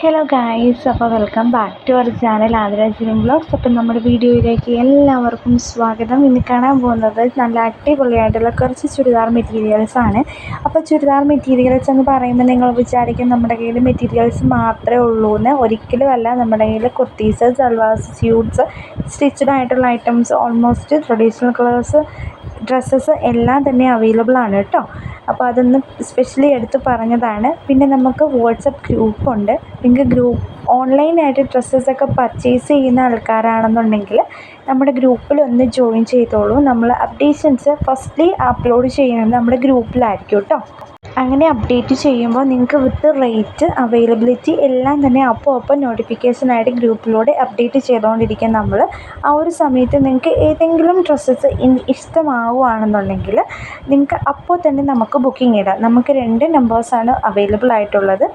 Hello guys അപ്പോൾ welcome back to our channel ആദരാജീവൻ blogs അപ്പം നമ്മുടെ വീഡിയോയിലേക്ക് എല്ലാവർക്കും സ്വാഗതം. ഇന്ന് കാണാൻ പോകുന്നത് നല്ല അടിപൊളിയായിട്ടുള്ള കുറച്ച് ചുരിദാർ മെറ്റീരിയൽസ് ആണ്. അപ്പോൾ ചുരിദാർ മെറ്റീരിയൽസ് എന്ന് പറയുമ്പോൾ നിങ്ങൾ വിചാരിക്കും നമ്മുടെ കയ്യിൽ മെറ്റീരിയൽസ് മാത്രമേ ഉള്ളൂ എന്ന്. ഒരിക്കലും അല്ല നമ്മുടെ കയ്യിൽ കുർത്തീസ് സൽവാസ് സ്യൂട്ട്സ് സ്റ്റിച്ചഡ് ആയിട്ടുള്ള items almost traditional colours dresses എല്ലാം തന്നെ അവൈലബിൾ ആണ് കേട്ടോ. അപ്പോൾ അതൊന്ന് സ്പെഷ്യലി എടുത്ത് പറഞ്ഞതാണ്. പിന്നെ നമുക്ക് വാട്സപ്പ് ഗ്രൂപ്പുണ്ട് നിങ്ങൾക്ക് ഗ്രൂപ്പ് ഓൺലൈനായിട്ട് ഡ്രസ്സസൊക്കെ പർച്ചേസ് ചെയ്യുന്ന ആൾക്കാരാണെന്നുണ്ടെങ്കിൽ നമ്മുടെ ഗ്രൂപ്പിൽ ഒന്ന് ജോയിൻ ചെയ്തോളൂ. നമ്മൾ അപ്ഡേഷൻസ് ഫസ്റ്റ്ലി അപ്ലോഡ് ചെയ്യുന്നത് നമ്മുടെ ഗ്രൂപ്പിലായിരിക്കും കേട്ടോ. അങ്ങനെ അപ്ഡേറ്റ് ചെയ്യുമ്പോൾ നിങ്ങൾക്ക് വിത്ത് റേറ്റ് അവൈലബിലിറ്റി എല്ലാം തന്നെ അപ്പോൾ അപ്പോൾ നോട്ടിഫിക്കേഷനായിട്ട് ഗ്രൂപ്പിലൂടെ അപ്ഡേറ്റ് ചെയ്തുകൊണ്ടിരിക്കും നമ്മൾ ആ ഒരു സമയത്ത് നിങ്ങൾക്ക് ഏതെങ്കിലും ഡ്രസ്സസ് ഇഷ്ടമാവുകയാണെന്നുണ്ടെങ്കിൽ നിങ്ങൾക്ക് അപ്പോൾ തന്നെ നമുക്ക് ബുക്കിംഗ് ഇടാം. നമുക്ക് രണ്ട് നമ്പേഴ്സാണ് അവൈലബിൾ ആയിട്ടുള്ളത്.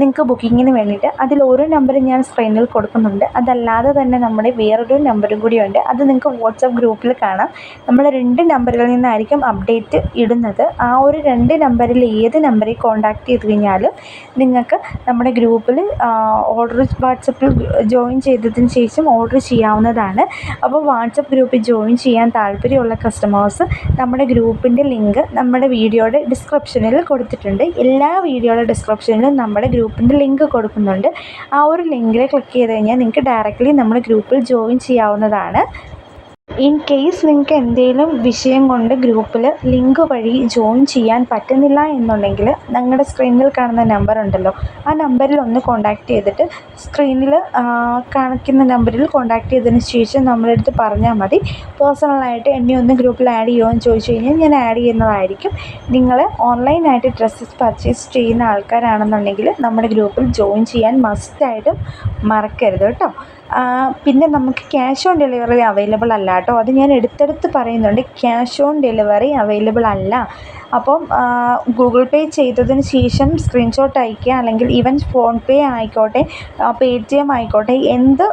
നിങ്ങൾക്ക് ബുക്കിങ്ങിന് വേണ്ടിയിട്ട് അതിൽ ഓരോ നമ്പറും ഞാൻ സ്ക്രീനിൽ കൊടുക്കുന്നുണ്ട്. അതല്ലാതെ തന്നെ നമ്മുടെ വേറൊരു നമ്പറും കൂടിയുണ്ട്. അത് നിങ്ങൾക്ക് വാട്സപ്പ് ഗ്രൂപ്പിൽ കാണാം. നമ്മൾ രണ്ട് നമ്പറിൽ നിന്നായിരിക്കും അപ്ഡേറ്റ് ഇടുന്നത്. ആ ഒരു രണ്ട് നമ്പറിൽ ഏത് നമ്പറിൽ കോൺടാക്റ്റ് ചെയ്ത് കഴിഞ്ഞാലും നിങ്ങൾക്ക് നമ്മുടെ ഗ്രൂപ്പിൽ ഓർഡർ വാട്സപ്പിൽ ജോയിൻ ചെയ്തതിന് ശേഷം ഓർഡർ ചെയ്യാവുന്നതാണ്. അപ്പോൾ വാട്സപ്പ് ഗ്രൂപ്പിൽ ജോയിൻ ചെയ്യാൻ താല്പര്യമുള്ള കസ്റ്റമേഴ്സ് നമ്മുടെ ഗ്രൂപ്പിന്റെ ലിങ്ക് നമ്മുടെ വീഡിയോയുടെ ഡിസ്ക്രിപ്ഷനിൽ കൊടുത്തിട്ടുണ്ട്. എല്ലാ വീഡിയോയുടെ ഡിസ്ക്രിപ്ഷനിലും നമ്മുടെ ഗ്രൂപ്പിന്റെ ലിങ്ക് കൊടുക്കുന്നുണ്ട്. ആ ഒരു ലിങ്കിൽ ക്ലിക്ക് ചെയ്ത് കഴിഞ്ഞാൽ നിങ്ങൾക്ക് ഡയറക്റ്റ്ലി നമ്മുടെ ഗ്രൂപ്പിൽ ജോയിൻ ചെയ്യാവുന്നതാണ്. ഇൻ കേസ് നിങ്ങൾക്ക് എന്തെങ്കിലും വിഷയം കൊണ്ട് ഗ്രൂപ്പിൽ ലിങ്ക് വഴി ജോയിൻ ചെയ്യാൻ പറ്റുന്നില്ല എന്നുണ്ടെങ്കിൽ നിങ്ങളുടെ സ്ക്രീനിൽ കാണുന്ന നമ്പർ ഉണ്ടല്ലോ. ആ നമ്പറിൽ ഒന്ന് കോൺടാക്റ്റ് ചെയ്തിട്ട് സ്ക്രീനിൽ കാണിക്കുന്ന നമ്പറിൽ കോൺടാക്റ്റ് ചെയ്തതിന് ശേഷം നമ്മുടെ അടുത്ത് പറഞ്ഞാൽ മതി. പേഴ്സണലായിട്ട് എന്നെ ഒന്ന് ഗ്രൂപ്പിൽ ആഡ് ചെയ്യുമോ എന്ന് ചോദിച്ചു കഴിഞ്ഞാൽ ഞാൻ ആഡ് ചെയ്യുന്നതായിരിക്കും. നിങ്ങൾ ഓൺലൈനായിട്ട് ഡ്രസ്സസ് പർച്ചേസ് ചെയ്യുന്ന ആൾക്കാരാണെന്നുണ്ടെങ്കിൽ നമ്മുടെ ഗ്രൂപ്പിൽ ജോയിൻ ചെയ്യാൻ മസ്റ്റായിട്ടും മറക്കരുത് കേട്ടോ. പിന്നെ നമുക്ക് ക്യാഷ് ഓൺ ഡെലിവറി അവൈലബിൾ അല്ല കേട്ടോ. അത് ഞാൻ എടുത്തെടുത്ത് പറയുന്നുണ്ട്. ക്യാഷ് ഓൺ ഡെലിവറി അവൈലബിൾ അല്ല. അപ്പം ഗൂഗിൾ പേ ചെയ്തതിന് ശേഷം സ്ക്രീൻഷോട്ട് അയക്കുക അല്ലെങ്കിൽ ഈവൻ ഫോൺ പേ ആയിക്കോട്ടെ പേ ടി എം ആയിക്കോട്ടെ എന്ത്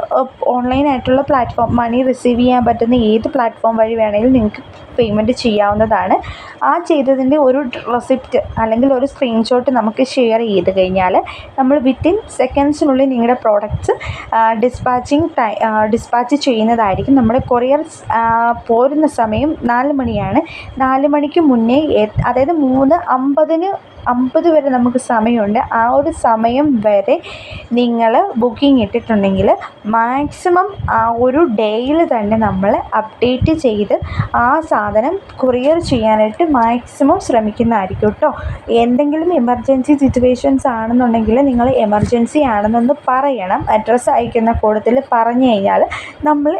ഓൺലൈനായിട്ടുള്ള പ്ലാറ്റ്ഫോം മണി റിസീവ് ചെയ്യാൻ പറ്റുന്ന ഏത് പ്ലാറ്റ്ഫോം വഴി വേണമെങ്കിലും നിങ്ങൾക്ക് പേയ്മെന്റ് ചെയ്യാവുന്നതാണ്. ആ ചെയ്തതിന്റെ ഒരു റെസിപ്റ്റ് അല്ലെങ്കിൽ ഒരു സ്ക്രീൻഷോട്ട് നമുക്ക് ഷെയർ ചെയ്ത് കഴിഞ്ഞാൽ നമ്മൾ വിത്തിൻ സെക്കൻഡ്സിനുള്ളിൽ നിങ്ങളുടെ പ്രോഡക്റ്റ്സ് ഡിസ്പാച്ചിങ് ടൈ ഡിസ്പാച്ച് ചെയ്യുന്നതായിരിക്കും. നമ്മുടെ കൊറിയർ പോരുന്ന സമയം നാല് മണിയാണ്. നാല് മണിക്ക് മുന്നേ അതായത് മൂന്ന് അമ്പതിന് അമ്പത് വരെ നമുക്ക് സമയമുണ്ട്. ആ ഒരു സമയം വരെ നിങ്ങൾ ബുക്കിംഗ് ഇട്ടിട്ടുണ്ടെങ്കിൽ മാക്സിമം ആ ഒരു ഡേയിൽ തന്നെ നമ്മൾ അപ്ഡേറ്റ് ചെയ്ത് ആ സാധനം കൊറിയർ ചെയ്യാനായിട്ട് മാക്സിമം ശ്രമിക്കുന്നതായിരിക്കും കേട്ടോ എന്തെങ്കിലും എമർജൻസി സിറ്റുവേഷൻസ് ആണെന്നുണ്ടെങ്കിൽ നിങ്ങൾ എമർജൻസി ആണെന്നൊന്ന് പറയണം. അഡ്രസ്സ് അയക്കുന്ന കൂട്ടത്തിൽ പറഞ്ഞു കഴിഞ്ഞാൽ നമ്മൾ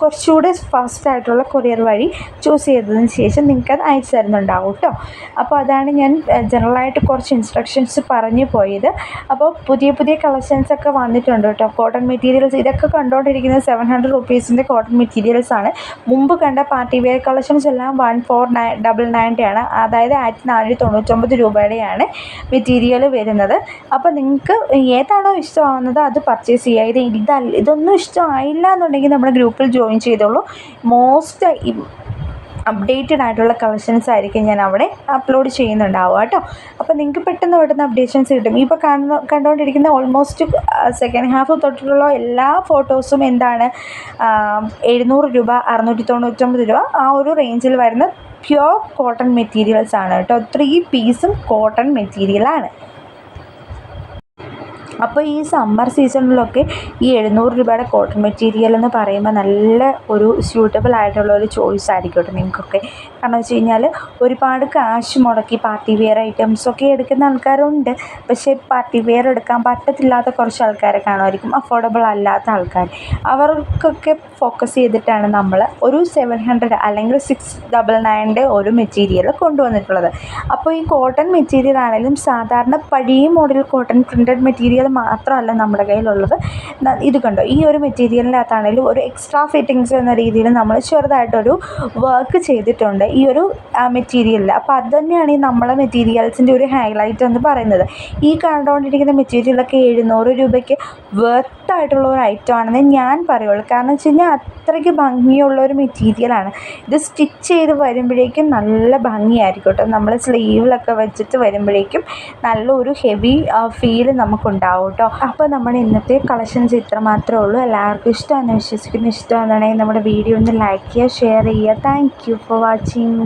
കുറച്ചുകൂടെ ഫാസ്റ്റ് ആയിട്ടുള്ള കൊറിയർ വഴി ചൂസ് ചെയ്തതിന് ശേഷം നിങ്ങൾക്കത് അയച്ചു തരുന്നുണ്ടാവും കേട്ടോ. അപ്പോൾ അതാണ് ഞാൻ ജനറലായിട്ട് കുറച്ച് ഇൻസ്ട്രക്ഷൻസ് പറഞ്ഞു പോയത്. അപ്പോൾ പുതിയ പുതിയ കളക്ഷൻസൊക്കെ വന്നിട്ടുണ്ട് കേട്ടോ. കോട്ടൺ മെറ്റീരിയൽസ് ഇതൊക്കെ കണ്ടുകൊണ്ടിരിക്കുന്നത് സെവൻ ഹൺഡ്രഡ് റുപ്പീസിന്റെ കോട്ടൺ മെറ്റീരിയൽസ് ആണ്. മുമ്പ് കണ്ട പാർട്ടി വെയർ കളക്ഷൻസ് എല്ലാം വൺ ഫോർ നയൻ ഡബിൾ നയന്റെ ആണ്. അതായത് ആയിരത്തി നാനൂറ്റി തൊണ്ണൂറ്റൊമ്പത് രൂപയുടെയാണ് മെറ്റീരിയൽ വരുന്നത്. അപ്പോൾ നിങ്ങൾക്ക് ഏതാണോ ഇഷ്ടമാവുന്നത് അത് പർച്ചേസ് ചെയ്യുക. ഇത് ഇതൊന്നും ഇഷ്ടമായില്ല എന്നുണ്ടെങ്കിൽ നമ്മുടെ ഗ്രൂപ്പിൽ ജോയിൻ ചെയ്തോളൂ. മോസ്റ്റ് അപ്ഡേറ്റഡ് ആയിട്ടുള്ള കളക്ഷൻസ് ആയിരിക്കും ഞാൻ അവിടെ അപ്ലോഡ് ചെയ്യുന്നുണ്ടാവുക കേട്ടോ. അപ്പോൾ നിങ്ങൾക്ക് പെട്ടെന്ന് പെട്ടെന്ന് അപ്ഡേഷൻസ് കിട്ടും. ഇപ്പോൾ കാണുന്ന കണ്ടുകൊണ്ടിരിക്കുന്ന ഓൾമോസ്റ്റ് സെക്കൻഡ് ഹാഫ് തൊട്ടിട്ടുള്ള എല്ലാ ഫോട്ടോസും എന്താണ്? എഴുന്നൂറ് രൂപ അറുന്നൂറ്റി തൊണ്ണൂറ്റൊമ്പത് രൂപ ആ ഒരു റേഞ്ചിൽ വരുന്ന പ്യുവർ കോട്ടൺ മെറ്റീരിയൽസ് ആണ് കേട്ടോ. ത്രീ പീസും കോട്ടൺ മെറ്റീരിയലാണ് അപ്പോൾ ഈ സമ്മർ സീസണിലൊക്കെ ഈ എഴുന്നൂറ് രൂപയുടെ കോട്ടൺ മെറ്റീരിയൽ എന്ന് പറയുമ്പോൾ നല്ല ഒരു സ്യൂട്ടബിൾ ആയിട്ടുള്ള ഒരു ചോയ്സ് ആയിരിക്കും കേട്ടോ നിങ്ങൾക്കൊക്കെ കാരണം വെച്ച് കഴിഞ്ഞാൽ ഒരുപാട് കാശ് മുടക്കി പാർട്ടി വെയർ ഐറ്റംസൊക്കെ എടുക്കുന്ന ആൾക്കാരുണ്ട്. പക്ഷേ പാർട്ടി വെയർ എടുക്കാൻ പറ്റത്തില്ലാത്ത കുറച്ച് ആൾക്കാരെ കാണുമായിരിക്കും. അഫോർഡബിൾ അല്ലാത്ത ആൾക്കാർ. അവർക്കൊക്കെ ഫോക്കസ് ചെയ്തിട്ടാണ് നമ്മൾ ഒരു സെവൻ ഹൺഡ്രഡ് അല്ലെങ്കിൽ സിക്സ് ഡബിൾ നയന്റെ ഒരു മെറ്റീരിയൽ കൊണ്ടുവന്നിട്ടുള്ളത്. അപ്പോൾ ഈ കോട്ടൺ മെറ്റീരിയൽ ആണെങ്കിലും സാധാരണ പഴയ മോഡൽ കോട്ടൺ പ്രിന്റഡ് മെറ്റീരിയൽ മാത്രമല്ല നമ്മുടെ കയ്യിലുള്ളത്. ഇത് കണ്ടോ? ഈ ഒരു മെറ്റീരിയലിനകത്താണെങ്കിലും ഒരു എക്സ്ട്രാ ഫിറ്റിങ്സ് എന്ന രീതിയിൽ നമ്മൾ ചെറുതായിട്ടൊരു വർക്ക് ചെയ്തിട്ടുണ്ട് ഈ ഒരു മെറ്റീരിയലിൽ. അപ്പോൾ അത് തന്നെയാണ് ഈ നമ്മളെ മെറ്റീരിയൽസിന്റെ ഒരു ഹൈലൈറ്റ് എന്ന് പറയുന്നത്. ഈ കണ്ടുകൊണ്ടിരിക്കുന്ന മെറ്റീരിയലൊക്കെ എഴുന്നൂറ് രൂപയ്ക്ക് വർത്തായിട്ടുള്ള ഒരു ഐറ്റം ആണെന്ന് ഞാൻ പറയുള്ളൂ. കാരണം വെച്ച് കഴിഞ്ഞാൽ അത്രയ്ക്ക് ഭംഗിയുള്ള ഒരു മെറ്റീരിയലാണ്. ഇത് സ്റ്റിച്ച് ചെയ്ത് വരുമ്പോഴേക്കും നല്ല ഭംഗിയായിരിക്കും കേട്ടോ. നമ്മൾ സ്ലീവിലൊക്കെ വെച്ചിട്ട് വരുമ്പോഴേക്കും നല്ലൊരു ഹെവി ഫീൽ നമുക്കുണ്ടാവും. ഉണ്ടാവും കേട്ടോ അപ്പോൾ നമ്മുടെ ഇന്നത്തെ കളക്ഷൻസ് ഇത്ര മാത്രമേ ഉള്ളൂ. എല്ലാവർക്കും ഇഷ്ടമാണെന്ന് വിശ്വസിക്കുന്നു. ഇഷ്ടമാണെന്നുണ്ടെങ്കിൽ നമ്മുടെ വീഡിയോ ഒന്ന് ലൈക്ക് ചെയ്യുക ഷെയർ ചെയ്യുക. Thank for watching